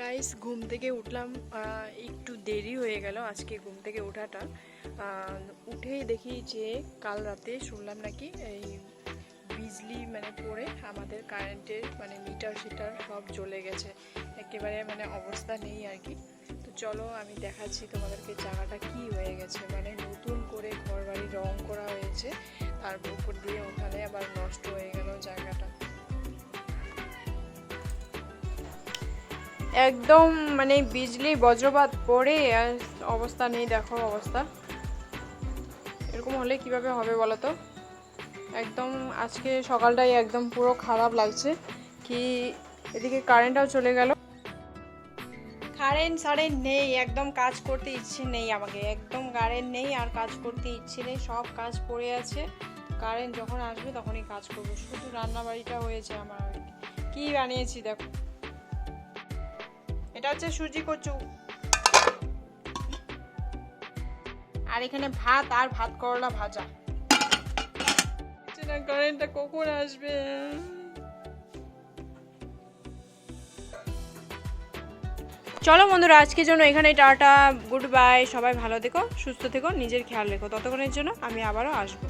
Guys ঘুম থেকে উঠলাম একটু দেরি হয়ে গেল আজকে ঘুম থেকে ওঠাটা। উঠেই দেখি যে কাল রাতে শুনলাম নাকি এই বিজলি মানে পড়ে, আমাদের কারেন্টের মানে মিটার সিটার সব জ্বলে গেছে। একেবারে মানে অবস্থা নেই আর কি। তো চলো আমি দেখাচ্ছি তোমাদেরকে জায়গাটা কি হয়ে গেছে। মানে নতুন করে ঘর বাড়ি রং করা হয়েছে, তার উপর দিয়ে ওখানে আবার নষ্ট হয়ে গেল জায়গাটা। একদম মানে বিজলি, বজ্রপাত পড়ে অবস্থা নেই, দেখো অবস্থা। এরকম হলে কীভাবে হবে বলো তো? একদম আজকে সকালটাই একদম পুরো খারাপ লাগছে। কি এদিকে কারেন্টটাও চলে গেল। কারেন্ট সারেন্ট নেই, একদম কাজ করতে ইচ্ছে নেই আমাকে। একদম কারেন্ট নেই, আর কাজ করতে ইচ্ছে নেই, সব কাজ পড়ে আছে। কারেন্ট যখন আসবে তখনই কাজ করব। শুধু রান্না বাড়িটা হয়েছে আমার। কি বানিয়েছি দেখো। এটা হচ্ছে সুজি কচু। আর এখানে ভাত আর ভাত করলা ভাজা। না কারেন্টটা কখন আসবে। চলো বন্ধুরা আজকের জন্য এখানে টাটা গুড বাই সবাই ভালো থেকো সুস্থ থেকো নিজের খেয়াল রেখো। ততক্ষণের জন্য আমি আবারও আসব।